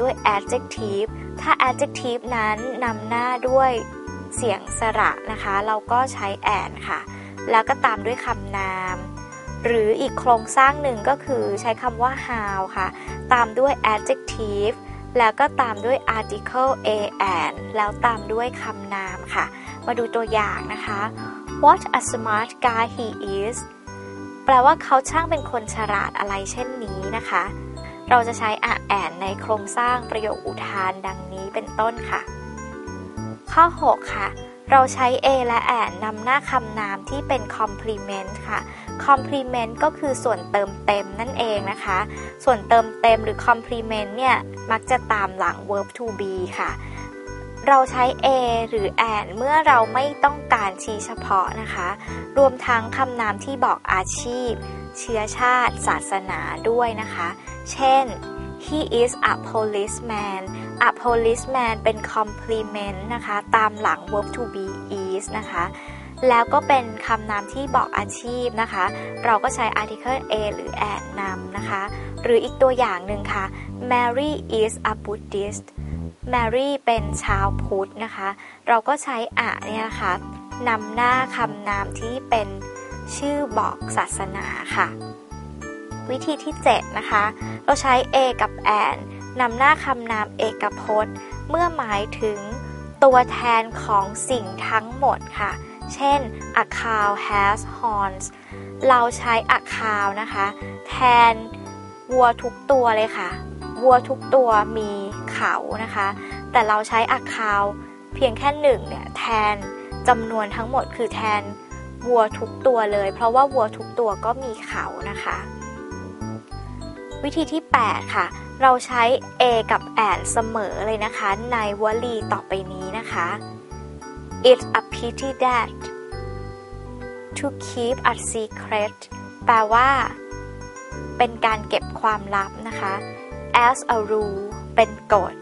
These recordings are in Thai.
ด้วย adjective ถ้า adjective นั้นนำหน้าด้วยเสียงสระนะคะ เราก็ใช้ and ค่ะ แล้วก็ตามด้วยคำนาม หรืออีกโครงสร้างหนึ่งก็คือใช้คำว่า how ค่ะ ตามด้วย adjective แล้วก็ตามด้วย article a and แล้วตามด้วยคำนามค่ะ มาดูตัวอย่างนะคะ What a smart guy he is แปลว่าเขาช่างเป็นคนฉลาดอะไรเช่นนี้นะคะ เราจะใช้อะแอนในโครงสร้างประโยคอุทานดังนี้เป็นต้นค่ะ ข้อ 6 ค่ะ เราใช้ a และแอนนำหน้าคำนามที่เป็น complement ค่ะ complement ก็คือส่วนเติมเต็มนั่นเองนะคะ ส่วนเติมเต็มหรือ complement เนี่ย มักจะตามหลัง verb to be ค่ะ เราใช้ a หรือ and เมื่อเราไม่ต้องการชี้เฉพาะนะคะ รวมทั้งคำนามที่บอกอาชีพ เชื้อชาติ ศาสนาด้วยนะคะ เช่น he is a policeman a policeman เป็น complement นะคะ ตามหลัง verb to be is นะคะ แล้วก็เป็นคำนามที่บอกอาชีพนะคะ เราก็ใช้ article a หรือ and นำนะคะ หรืออีกตัวอย่างหนึ่งค่ะ Mary is a Buddhist Mary เป็นชาวพุทธนะคะ เราก็ใช้อะเนี่ยนะคะนำหน้าคำนามที่เป็นชื่อบอกศาสนาค่ะ วิธีที่ 7 นะคะ เราใช้ a กับ and นำหน้าคำนามเอกพจน์ เมื่อหมายถึงตัวแทนของสิ่งทั้งหมดค่ะ เช่น a cow has horns เราใช้ a cow นะคะ แทนวัวทุกตัวเลยค่ะ วัวทุกตัวมี เขานะคะ แต่เราใช้ a cow เพียงแค่หนึ่งเนี่ยแทนจำนวนทั้งหมดคือแทนวัวทุกตัวเลย เพราะว่าวัวทุกตัวก็มีเขานะคะ วิธีที่ 8 ค่ะ เราใช้ a กับ and เสมอเลยนะคะ ในวลีต่อไปนี้นะคะ It's a pity that to keep a secret แปลว่า เป็นการเก็บความลับนะคะ as a rule เป็นกฎ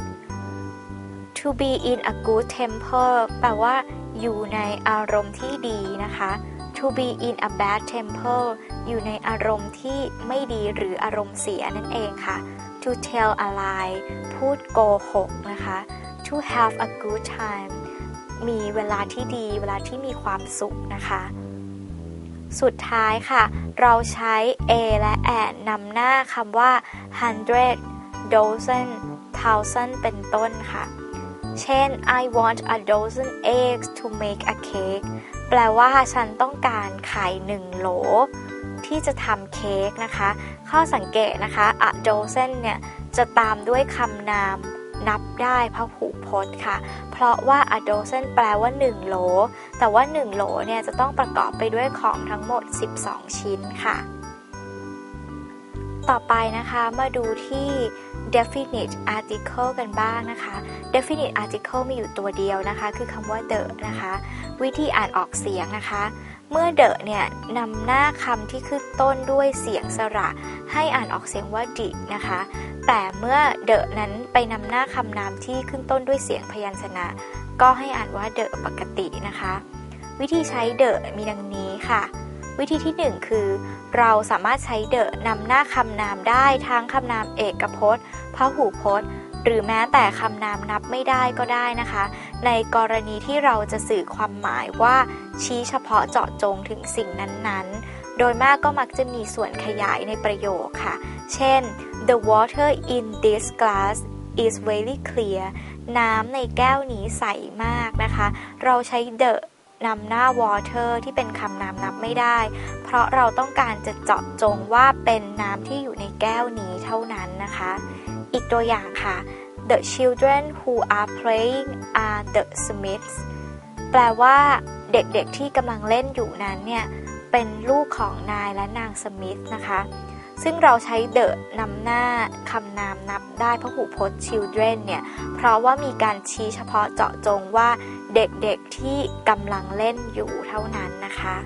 to be in a good temper แปลว่า อยู่ในอารมณ์ที่ดีนะคะ to be in a bad temper อยู่ในอารมณ์ที่ไม่ดีหรืออารมณ์เสียนั่นเองค่ะ to tell a lie พูดโกหกนะคะ to have a good time มีเวลาที่ดีเวลาที่มีความสุขนะคะ สุดท้ายค่ะ เราใช้ a และ an นำหน้าคำว่า hundred dozen thousand เป็นต้นค่ะ เช่น I want a dozen eggs to make a cake แปลว่าฉันต้องการไข่หนึ่งโหล ที่จะทำเค้กนะคะ ข้อสังเกตนะคะ a dozen เนี่ยจะตามด้วยคำนามนับได้พหูพจน์ค่ะ เพราะว่า a dozen แปลว่า 1 โหล แต่ว่า 1 โหลเนี่ยจะต้องประกอบไปด้วยของทั้งหมด 12 ชิ้นค่ะ ต่อไปนะคะมาดูที่ definite article กันบ้างนะคะ definite article มีอยู่ตัวเดียวนะคะ คือคำว่า the นะคะ วิธีอ่านออกเสียงนะคะ เมื่อ the เนี่ยนำหน้าคำที่ขึ้นต้นด้วยเสียงสระ ให้อ่านออกเสียงว่า di นะคะ แต่เมื่อ the นั้นไปนำหน้าคำนามที่ขึ้นต้นด้วยเสียงพยัญชนะ ก็ให้อ่านว่า the ปกตินะคะ วิธีใช้ the มีดังนี้ค่ะ วิธีที่ 1 คือ เราสามารถใช้เดอะนำหน้าคำนามได้ทั้งคำนามเอกพจน์พหูพจน์ หรือแม้แต่คำนามนับไม่ได้ก็ได้นะคะ ในกรณีที่เราจะสื่อความหมายว่าชี้เฉพาะเจาะจงถึงสิ่งนั้นๆ โดยมากก็มักจะมีส่วนขยายในประโยคค่ะ เช่น the water in this glass is very clear น้ำในแก้วนี้ใสมากนะคะ เราใช้ the นำหน้า water ที่เป็นคำนามนับไม่ได้ เพราะเราต้องการจะเจาะจงว่าเป็นน้ำที่อยู่ในแก้วนี้เท่านั้นนะคะ อีกตัวอย่างค่ะ the children who are playing are the smiths แปลว่าเด็กๆที่กำลังเล่นอยู่นั้นเนี่ย เป็นลูกของนายและนางสมิธนะคะ ซึ่งเราใช้ the นำหน้าคำนามนับได้พหูพจน์ children เนี่ย เพราะว่ามีการชี้เฉพาะเจาะจงว่าเด็กๆที่กำลังเล่นอยู่เท่านั้นนะคะ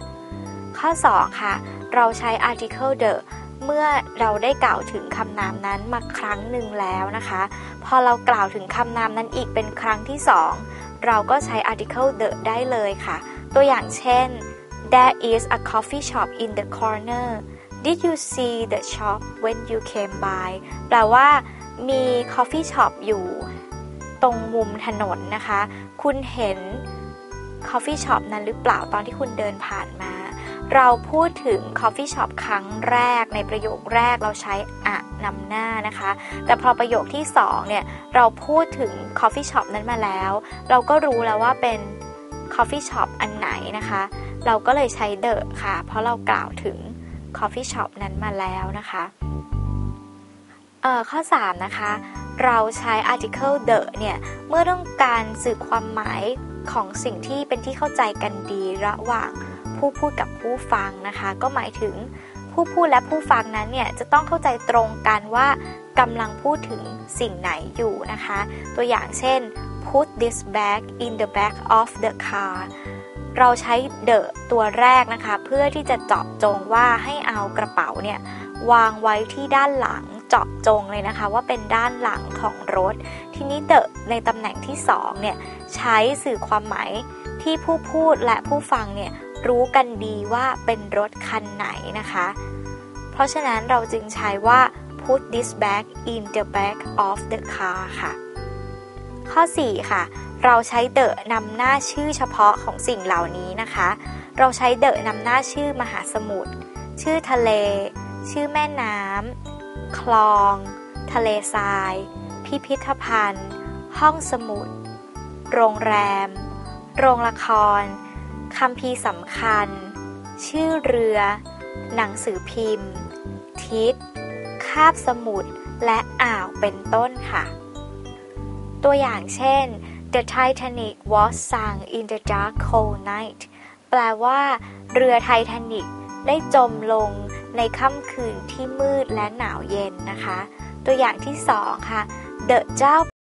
ข้อ 2 ค่ะ เราใช้ article the เมื่อเราได้กล่าวถึงคำนามนั้นมาครั้งหนึ่งแล้วนะคะ พอเรากล่าวถึงคำนามนั้นอีกเป็นครั้งที่ 2 เราก็ใช้ article the ได้เลยค่ะ ตัวอย่างเช่น there is a coffee shop in the corner did you see the shop when you came by แปลว่ามี coffee shop อยู่ตรงมุมถนนนะคะ คุณเห็น coffee shop นั้นหรือเปล่าตอนที่คุณเดินผ่านมา เราพูดถึง coffee shop ครั้งแรกในประโยคแรกเราใช้อะนำหน้านะคะ แต่พอประโยคที่2เนี่ยเราพูดถึง coffee shop นั้นมาแล้ว เราก็รู้แล้วว่าเป็น coffee shop อันไหนนะคะ เราก็เลยใช้ the ค่ะ เพราะเรากล่าวถึง coffee shop นั้นมาแล้วนะคะเอ่อข้อ 3 นะคะ เราใช้ article the เนี่ย เมื่อต้องการสื่อความหมายของสิ่งที่เป็นที่เข้าใจกันดีระหว่างผู้พูดกับผู้ฟังนะคะ ก็หมายถึงผู้พูดและผู้ฟังนั้นเนี่ย จะต้องเข้าใจตรงกันว่ากำลังพูดถึงสิ่งไหนอยู่นะคะ ตัวอย่างเช่น put this bag in the back of the car เราใช้ the ตัวแรกนะคะ เพื่อที่จะเจาะจงว่าให้เอากระเป๋าเนี่ยวางไว้ที่ด้านหลังเจาะจงเลยนะคะ ว่าเป็นด้านหลังของรถ ทีนี้ the ในตำแหน่งที่2เนี่ยใช้สื่อความหมายที่ผู้พูดและผู้ฟังเนี่ยรู้กันดีว่าเป็นรถคันไหนนะคะ เพราะฉะนั้นเราจึงใช้ว่า put this bag in the back of the car ค่ะ ข้อ 4 ค่ะ เราใช้เดอะนำหน้าชื่อเฉพาะของสิ่งเหล่านี้นะคะ เราใช้เดอะนำหน้าชื่อมหาสมุทร ชื่อทะเล ชื่อแม่น้ำ คลอง ทะเลทราย พิพิธภัณฑ์ ห้องสมุด โรงแรม โรงละคร คำพีสำคัญ ชื่อเรือ หนังสือพิมพ์ ทิศ คาบสมุทร และอ่าวเป็นต้นค่ะ ตัวอย่างเช่น The Titanic was sunk in the dark cold night แปลว่า เรือไททานิกได้จมลงในค่ำคืนที่มืดและหนาวเย็นนะคะ ตัวอย่างที่สองค่ะ The เจ้า